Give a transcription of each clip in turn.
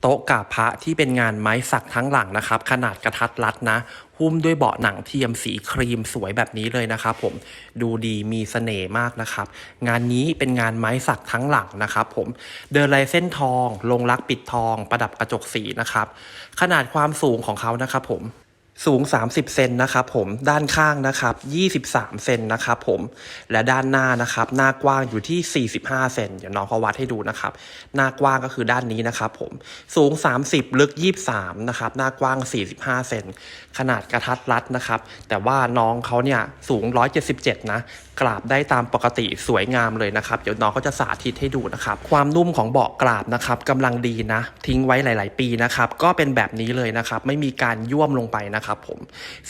โต๊ะกาพระที่เป็นงานไม้สักทั้งหลังนะครับ ขนาดกระทัดรัดนะ หุ้มด้วยเบาะหนังเทียมสีครีมสวยแบบนี้เลยนะครับผมดูดีมีเสน่ห์มากนะครับ งานนี้เป็นงานไม้สักทั้งหลังนะครับผมเดินลายเส้นทอง ลงรักปิดทอง ประดับกระจกสีนะครับ ขนาดความสูงของเขานะครับผม สูง 30 เซนนะครับผมด้านข้างนะครับ 23 เซนนะครับผมและด้านหน้านะครับ หน้ากว้างอยู่ที่ 45 เซนเดี๋ยวน้องเขาวัดให้ดูนะครับ หน้ากว้างก็คือด้านนี้นะครับผมสูง 30 ลึก 23 นะครับ หน้ากว้าง 45 เซนขนาดกระทัดรัดนะครับ แต่ว่าน้องเขาเนี่ยสูง 177 นะกราบได้ตามปกติสวยงามเลยนะครับ เดี๋ยวน้องก็จะสาธิตให้ดูนะครับ ความนุ่มของเบาะกราบนะครับกำลังดีนะ ทิ้งไว้หลาย ๆ ปีนะครับ ก็เป็นแบบนี้เลยนะครับ ไม่มีการย่วมลงไปนะครับผม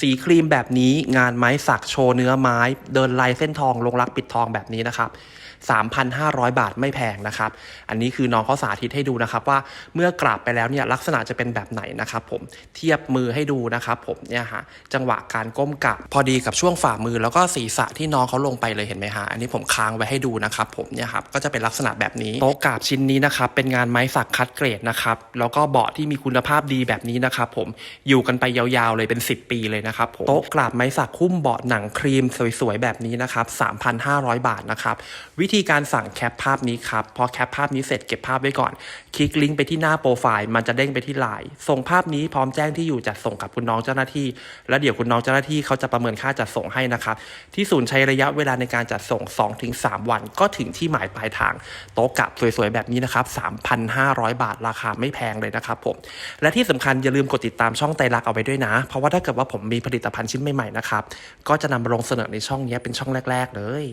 สีครีมแบบนี้งานไม้สักโชว์เนื้อไม้ เดินลายเส้นทองลงรักปิดทองแบบนี้นะครับ3,500 บาทไม่แพงนะครับ อันนี้คือน้องเขาสาธิตให้ดูนะครับว่าเมื่อกราบไปแล้วเนี่ยลักษณะจะเป็นแบบไหนนะครับผมเทียบมือให้ดูนะครับผมเนี่ยฮะจังหวะการก้มกราบพอดีกับช่วงฝ่ามือแล้วก็ศีรษะที่น้องเขาลงไปเลยเห็นไหมฮะอันนี้ผมค้างไว้ให้ดูนะครับผมเนี่ยครับก็จะเป็นลักษณะแบบนี้โต๊ะกราบชิ้นนี้นะครับเป็นงานไม้สักคัดเกรดนะครับแล้วก็เบาะที่มีคุณภาพดีแบบนี้นะครับผมอยู่กันไปยาวๆเลยเป็น 10 ปีเลยนะครับผมโต๊ะกราบไม้สักคุ้มเบาะหนังครีมสวยๆ แบบนี้นะครับ 3,500 บาทนะครับ วิธีการสั่งแคปภาพนี้ครับ พอแคปภาพนี้เสร็จเก็บภาพไว้ก่อน คลิกลิงก์ไปที่หน้าโปรไฟล์ มันจะเด้งไปที่ไลน์ส่งภาพนี้พร้อมแจ้งที่อยู่จัดส่งกับคุณน้องเจ้าหน้าที่ แล้วเดี๋ยวคุณน้องเจ้าหน้าที่เขาจะประเมินค่าจัดส่งให้นะครับ ที่ศูนย์ใช้ระยะเวลาในการจัดส่ง 2-3 วัน ก็ถึงที่หมายปลายทาง โต๊ะกับสวยๆ แบบนี้นะครับ 3,500 บาทราคาไม่แพงเลยนะครับผม และที่สำคัญอย่าลืมกดติดตามช่องไตรลักษณ์เอาไว้ด้วยนะเพราะว่าถ้าเกิดว่าผมมีผลิตภัณฑ์ชิ้นใหม่ๆนะครับ ก็จะนำมาลงเสนอในช่องนี้เป็นช่องแรก ๆ เลย